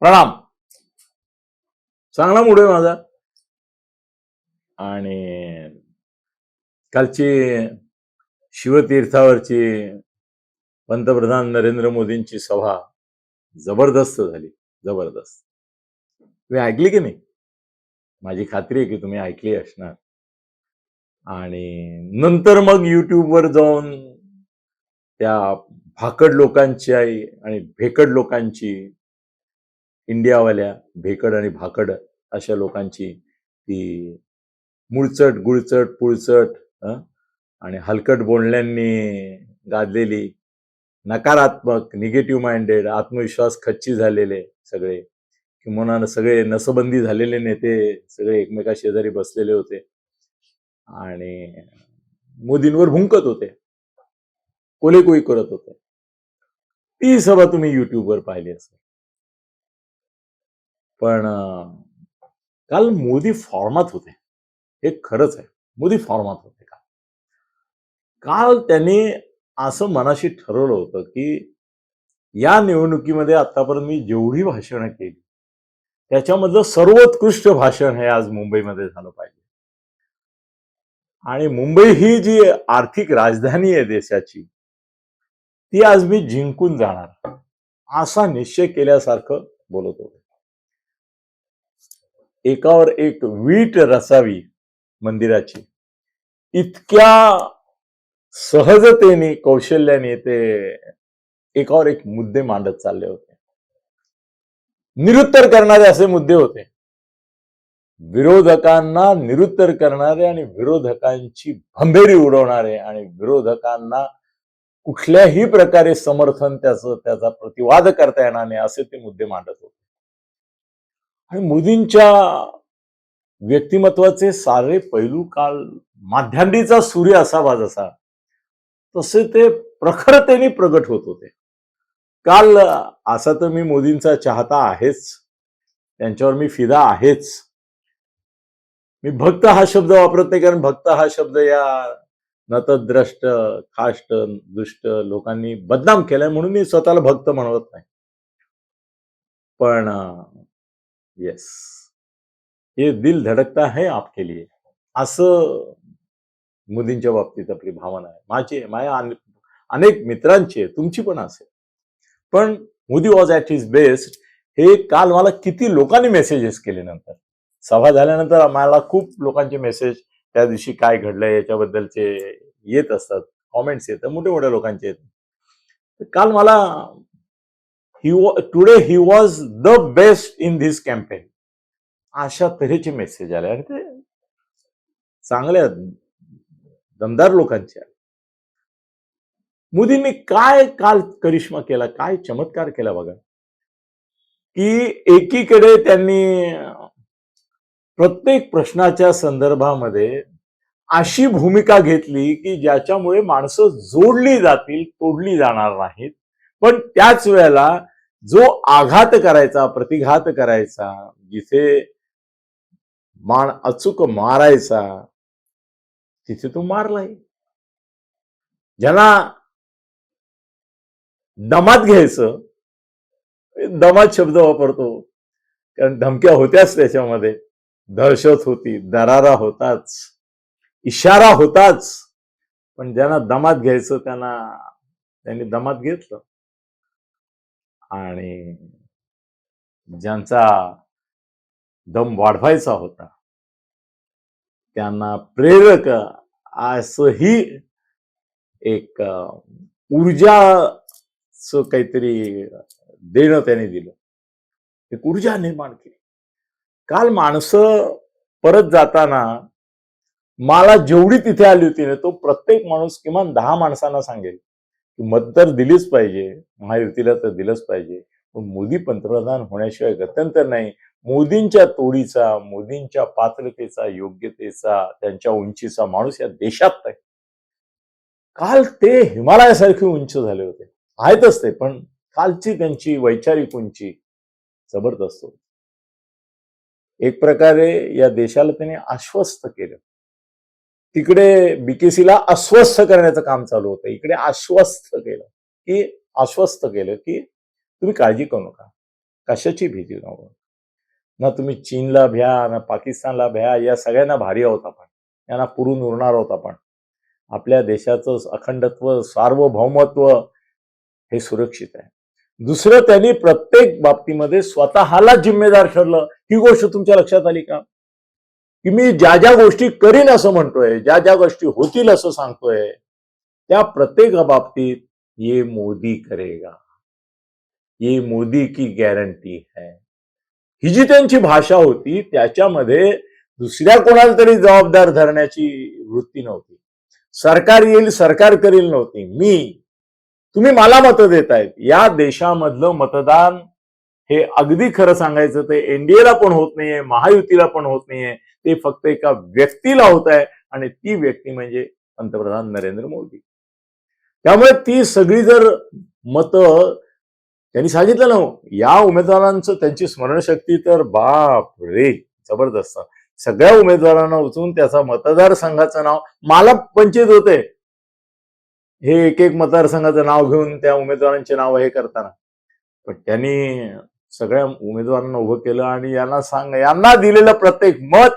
प्रणाम. चांगला मूड आहे माझा. आणि कालची शिवतीर्थावरची पंतप्रधान नरेंद्र मोदींची सभा जबरदस्त झाली. जबरदस्त. तुम्ही ऐकली की नाही? माझी खात्री आहे की तुम्ही ऐकली असणार. आणि नंतर मग युट्यूबवर जाऊन त्या भाकड लोकांची आई आणि भेकड लोकांची इंडियावाल्या भेकड आणि भाकड अशा लोकांची ती मुळचट गुळचट पुळचट आणि हलकट बोलण्यांनी गाजलेली नकारात्मक निगेटिव्ह माइंडेड आत्मविश्वास खच्ची झालेले सगळे किंवा सगळे नसबंदी झालेले नेते सगळे एकमेका शेजारी बसलेले होते. आणि मोदींवर भुंकत होते. कोलेकोई करत होते. ती सभा तुम्ही युट्यूबवर पाहिली असेल. पण काल मोदी फॉर्मात होते. हे खरंच आहे. मोदी फॉर्मात होते काल. काल त्यांनी असं मनाशी ठरवलं होतं की या निवडणुकीमध्ये आतापर्यंत मी जेवढी भाषणं केली त्याच्यामधलं सर्वोत्कृष्ट भाषण हे आज मुंबईमध्ये झालं पाहिजे. आणि मुंबई ही जी आर्थिक राजधानी आहे देशाची ती आज मी जिंकून जाणार असा निश्चय केल्यासारखं बोलत होते. एकावर एक वीट रसावी मंदिराची. इतक्या सहजतेने कौशल्याने ते एकावर एक मुद्दे मांडत चालले होते. निरुत्तर करणारे असे मुद्दे होते. विरोधकांना निरुत्तर करणारे आणि विरोधकांची भंभेरी उडवणारे आणि विरोधकांना कुठल्याही प्रकारे समर्थन त्याचं त्याचा प्रतिवाद करता येणार नाही असे ते मुद्दे मांडत होते. आणि मोदींच्या व्यक्तिमत्वाचे सारे पैलू काल माध्यांडीचा सूर्य असावा जसा तसे ते प्रखरतेने प्रगट होत होते. काल असा तर मी मोदींचा चाहता आहेच त्यांच्यावर मी फिदा आहेच. मी भक्त हा शब्द वापरत नाही कारण भक्त हा शब्द या नतद्रष्ट खाष्ट दुष्ट लोकांनी बदनाम केलाय म्हणून मी स्वतःला भक्त म्हणवत नाही. पण येस हे दिल धडकता है आपके लिए. असं मोदींच्या बाबतीत आपली भावना आहे. माझी माझ्या अनेक मित्रांची तुमची पण असेल. पण Modi was at his best हे काल मला किती लोकांनी मेसेजेस केले नंतर. सभा झाल्यानंतर मला खूप लोकांचे मेसेज त्या दिवशी काय घडलं याच्याबद्दलचे येत असतात. कॉमेंट्स येतात. मोठ्या मोठ्या लोकांचे येतात. काल मला ही today he was the best in this campaign अशा तऱ्हेचे मेसेज आले. आणि ते चांगल्या दमदार लोकांचे आले. मोदींनी काय काल करिश्मा केला काय चमत्कार केला बघा. की एकीकडे त्यांनी प्रत्येक प्रश्नाच्या संदर्भामध्ये अशी भूमिका घेतली की ज्याच्यामुळे माणसं जोडली जातील तोडली जाणार नाहीत. पण त्याच वेळेला जो आघात करायचा प्रतिघात करायचा जिथे मान अचूक मारायचा तिथे तो मारलाय. ज्यांना दमात घ्यायचं दमात शब्द वापरतो. कारण धमक्या होत्याच त्याच्यामध्ये. दहशत होती दरारा होताच इशारा होताच. पण ज्यांना दमात घ्यायचं त्यांना त्यांनी दमात घेतलं. आणि ज्यांचा दम वाढवायचा होता त्यांना प्रेरक असंही एक ऊर्जा काहीतरी देणं त्याने दिलं. एक ऊर्जा निर्माण केली. काल माणसं परत जाताना मला जेवढी तिथे आली होती ना तो प्रत्येक माणूस किमान दहा माणसांना सांगेल. मत तर दिलीच पाहिजे. महायुतीला तर दिलंच पाहिजे. पण मोदी पंतप्रधान होण्याशिवाय गत्यंतर नाही. मोदींच्या तोडीचा मोदींच्या पात्रतेचा योग्यतेचा त्यांच्या उंचीचा माणूस या देशात नाही. काल ते हिमालयासारखे उंच झाले होते. आहेतच ते पण कालची त्यांची वैचारिक उंची जबरदस्त होती. एक प्रकारे या देशाला त्यांनी आश्वस्त केलं. तिकडे बीकेसीला अस्वस्थ करण्याचं काम चालू होतं. इकडे आश्वस्त केलं. की आश्वस्त केलं की तुम्ही काळजी करू नका. कशाची भीती नको. ना तुम्ही चीनला भ्या ना पाकिस्तानला भ्या या सगळ्यांना भारी आहोत आपण. यांना पुरून उरणार आहोत आपण. आपल्या देशाचं अखंडत्व सार्वभौमत्व हे सुरक्षित आहे. दुसरं त्यांनी प्रत्येक बाबतीमध्ये स्वतःला जिम्मेदार ठरलं. ही गोष्ट तुमच्या लक्षात आली का? की मी ज्या ज्या गोष्टी करीन असं म्हणतोय ज्या ज्या गोष्टी होतील असं सांगतोय त्या प्रत्येक बाबतीत ये मोदी करेगा. ये मोदी की गॅरंटी है. ही जी त्यांची भाषा होती त्याच्यामध्ये दुसऱ्या कोणाला तरी जबाबदार धरण्याची वृत्ती नव्हती. सरकार येईल सरकार करील नव्हती. मी तुम्ही मला मतं देतायत. या देशामधलं मतदान हे अगदी खरं सांगायचं ते एनडीएला पण होत नाहीये महायुतीला पण होत नाहीये. ते फक्त एका व्यक्तीला होत आहे आणि ती व्यक्ती म्हणजे पंतप्रधान नरेंद्र मोदी. त्यामुळे ती सगळी जर मतं त्यांनी सांगितलं ना हो, या उमेदवारांचं त्यांची स्मरणशक्ती तर बाप रे जबरदस्त. सगळ्या उमेदवारांना उचलून त्याचा मतदारसंघाचं नाव मला पंचित होते. हे एक एक मतदारसंघाचं नाव घेऊन त्या उमेदवारांचे नाव हे करताना. पण त्यांनी सगळ्या उमेदवारांना उभं केलं आणि यांना सांग यांना दिलेलं प्रत्येक मत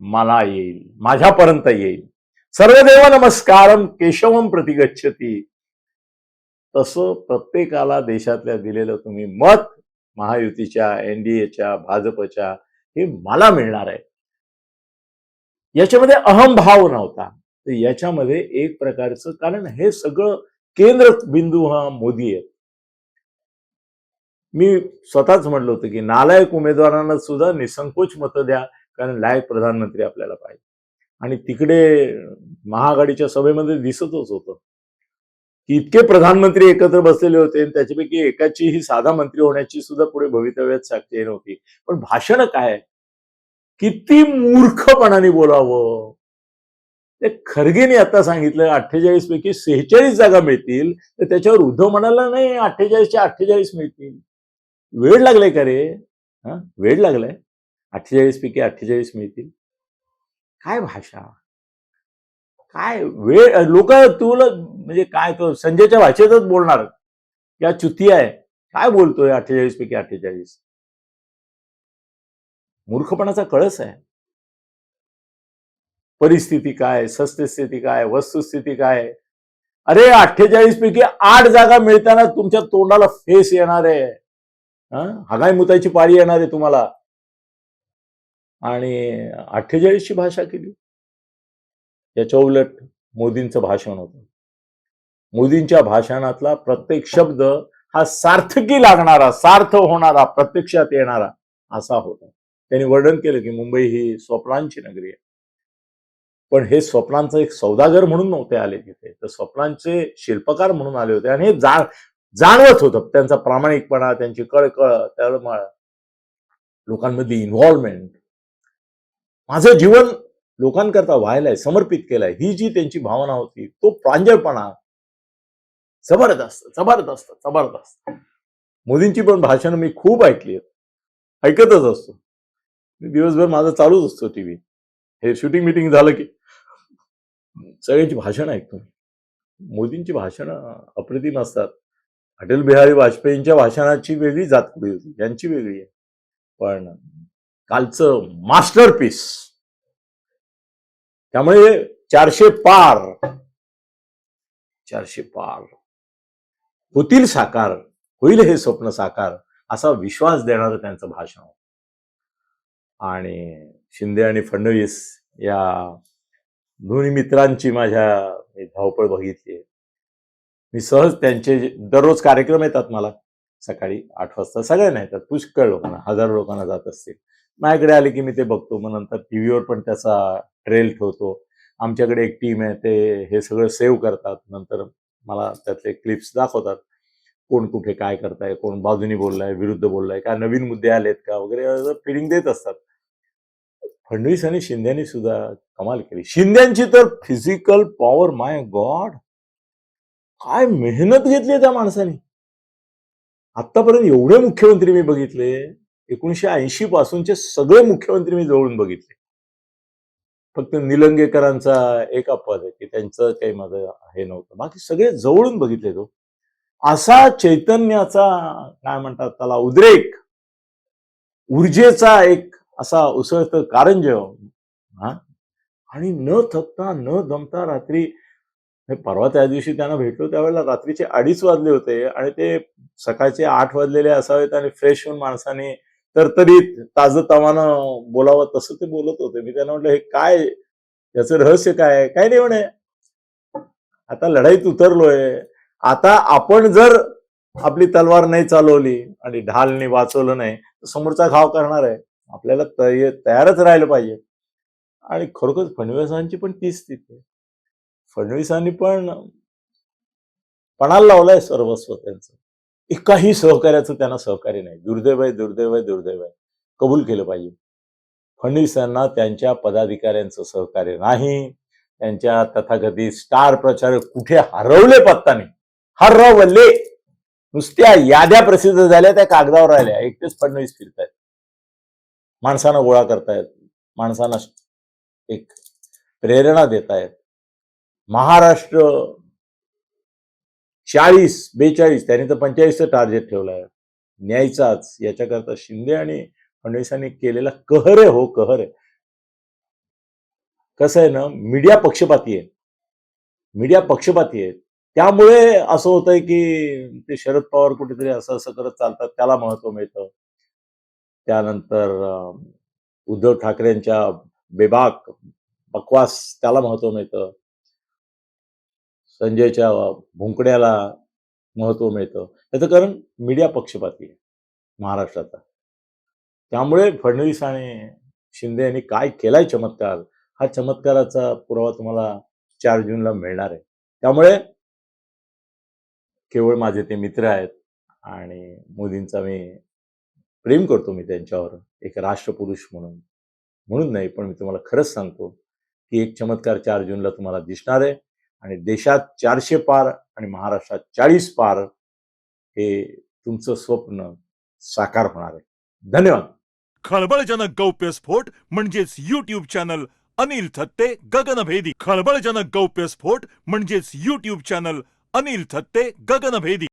मला येईल माझ्यापर्यंत येईल. सर्वदेव नमस्कारम केशवम प्रतिगच्छती. तसं प्रत्येकाला देशातल्या दिलेलं तुम्ही मत महायुतीच्या एनडीएच्या भाजपच्या हे मला मिळणार आहे. याच्यामध्ये अहमभाव नव्हता. तर याच्यामध्ये एक प्रकारचं कारण हे सगळं केंद्र बिंदू हा मोदी आहे मी स्वतःच म्हटलं होतं की नालायक उमेदवारांना सुद्धा निसंकोच मतं द्या. कारण लायक प्रधानमंत्री आपल्याला पाहिजे. आणि तिकडे महाआघाडीच्या सभेमध्ये दिसतच होतं. की इतके प्रधानमंत्री एकत्र बसलेले होते आणि त्याच्यापैकी एकाची ही साधा मंत्री होण्याची सुद्धा पुढे भवितव्यात साक्षी नव्हती पण भाषण काय? किती मूर्खपणाने बोलावं? ते खरगेने आता सांगितलं अठ्ठेचाळीस पैकी सेहेचाळीस जागा मिळतील. तर त्याच्यावर उद्धव म्हणाला नाही अठ्ठेचाळीसच्या अठ्ठेचाळीस मिळतील. वेळ लागलाय का रे? हा? वेळ लागलाय? अठ्ठेचाळीस पैकी अठ्ठेचाळीस मिळतील. काय भाषा? काय वेळ? लोक तुला म्हणजे काय तो संजयच्या भाषेतच बोलणार. या चुती आहे. काय बोलतोय अठ्ठेचाळीस पैकी अठ्ठेचाळीस? मूर्खपणाचा कळस आहे. परिस्थिती काय? सस्यस्थिती काय? वस्तुस्थिती काय? अरे अठ्ठेचाळीस पैकी आठ जागा मिळताना तुमच्या तोंडाला फेस येणार आहे. हगाई मुताची पाळी येणार आहे तुम्हाला. आणि अठ्ठेचाळीसची भाषा केली. याच्या उलट मोदींचं भाषण होतं. मोदींच्या भाषणातला प्रत्येक शब्द हा सार्थकी लागणारा सार्थ होणारा प्रत्यक्षात येणारा असा होता. त्यांनी वर्णन केलं की मुंबई ही स्वप्नांची नगरी आहे. पण हे स्वप्नांचं एक सौदागर म्हणून नव्हते आले तिथे. तर स्वप्नांचे शिल्पकार म्हणून आले होते आणि हे जाण जाणवत होतं. त्यांचा प्रामाणिकपणा त्यांची कळकळ तळमळ लोकांमधली इन्व्हॉल्वमेंट माझं जीवन लोकांकरता व्हायलाय समर्पित केलंय ही जी त्यांची भावना होती तो प्रांजळपणा जबरदस्त जबरदस्त जबरदस्त. मोदींची पण भाषणं मी खूप ऐकली आहेत. ऐकतच असतो. दिवसभर माझा चालूच असतो टीव्ही हे शूटिंग मिटिंग झालं की सगळ्यांची भाषणं ऐकतो मोदींची भाषणं अप्रतिम असतात. अटल बिहारी वाजपेयींच्या भाषणाची वेगळी जातकुडी होती? यांची वेगळी आहे. पण कालचं मास्टरपीस त्यामुळे चारशे पार चारशे पार. होतील साकार होईल हे स्वप्न साकार असा विश्वास देणारं त्यांचं भाषण. आणि शिंदे आणि फडणवीस या दोन्ही मित्रांची माझ्या धावपळ बघितली मी सहज त्यांचे दररोज कार्यक्रम येतात मला सकाळी आठ वाजता. सगळ्यांना येतात पुष्कळ लोकांना हजारो लोकांना जात असतील. माझ्याकडे आले की मी ते बघतो मग नंतर टीव्हीवर पण त्याचा ट्रेल ठेवतो. आमच्याकडे एक टीम आहे ते हे सगळं सेव्ह करतात. नंतर मला त्यातले क्लिप्स दाखवतात. कोण कुठे काय करताय कोण बाजूनी बोललाय विरुद्ध बोललाय काय नवीन मुद्दे आलेत का वगैरे फिडिंग देत असतात. फडणवीस आणि शिंद्यांनी सुद्धा कमाल केली. शिंद्यांची तर फिजिकल पॉवर माय गॉड काय मेहनत घेतली त्या माणसाने. आतापर्यंत एवढे मुख्यमंत्री मी बघितले एकोणीशे ऐंशी पासूनचे सगळे मुख्यमंत्री मी जवळून बघितले. फक्त निलंगेकरांचा एक अपवाद आहे की त्यांचं काही माझं हे नव्हतं. बाकी सगळे जवळून बघितले तो. असा चैतन्याचा काय म्हणतात त्याला उद्रेक ऊर्जेचा एक असा उसळत कारंज हा? आणि न थकता न दमता रात्री हे परवा त्या दिवशी त्यांना भेटलो त्यावेळेला रात्रीचे अडीच वाजले होते आणि ते सकाळचे आठ वाजलेले असावेत आणि फ्रेश होऊन माणसाने तर तरी ताजतवानं बोलावं तसं ते बोलत होते. मी त्यांना म्हटलं हे काय? याचं रहस्य काय काय नाही म्हणे. आता लढाईत उतरलोय. आता आपण जर आपली तलवार नाही चालवली आणि ढालने वाचवलं नाही तर समोरचा घाव करणार आहे. आपल्याला तय- तयारच राहिलं पाहिजे. आणि खरोखर फडणवीसांची पण तीच स्थिती आहे. फडणवीसांनी पण पणाला लावलाय सर्वस्व त्यांचं. एकाही सहकार्याचं त्यांना सहकार्य नाही. दुर्दैव आहे दुर्दैव आहे दुर्दैव आहे. कबूल केलं पाहिजे. फडणवीसांना त्यांच्या पदाधिकाऱ्यांचं सहकार्य नाही. त्यांच्या तथाकथित स्टार प्रचारक कुठे हरवले पत्ताने? हरवले. नुसत्या याद्या प्रसिद्ध झाल्या त्या कागदावर राहिल्या. एकटेच फडणवीस फिरतायत. माणसांना गोळा करतायत. माणसांना एक प्रेरणा देतायत. महाराष्ट्र चाळीस बेचाळीस त्याने तर पंचेचाळीसचं टार्गेट ठेवलं आहे. न्यायचाच याच्याकरता शिंदे आणि फडणवीसांनी केलेला कहर आहे हो कहर आहे. कसं आहे ना मीडिया पक्षपाती आहे. मीडिया पक्षपाती आहे. त्यामुळे असं होतंय की ते शरद पवार कुठेतरी असं असं करत चालतात त्याला महत्त्व मिळतं. त्यानंतर उद्धव ठाकरेंच्या बेबाक बकवास त्याला महत्त्व मिळतं. संजयच्या भुंकण्याला महत्त्व मिळतं. त्याचं कारण मीडिया पक्षपाती आहे महाराष्ट्राचा. त्यामुळे फडणवीस आणि शिंदे यांनी काय केलाय चमत्कार हा चमत्काराचा पुरावा तुम्हाला चार जूनला मिळणार आहे. त्यामुळे केवळ माझे ते मित्र आहेत आणि मोदींचा मी प्रेम करतो मी त्यांच्यावर एक राष्ट्रपुरुष म्हणून. म्हणून नाही पण मी तुम्हाला खरंच सांगतो की एक चमत्कार चार जूनला तुम्हाला दिसणार आहे. आणि देशात चारशे पार आणि महाराष्ट्रात चाळीस पार हे तुमचं स्वप्न साकार होणार आहे. धन्यवाद. खळबळजनक गौप्यस्फोट म्हणजेच युट्यूब चॅनल अनिल थत्ते गगनभेदी खळबळजनक गौप्यस्फोट म्हणजेच युट्यूब चॅनल अनिल थत्ते गगनभेदी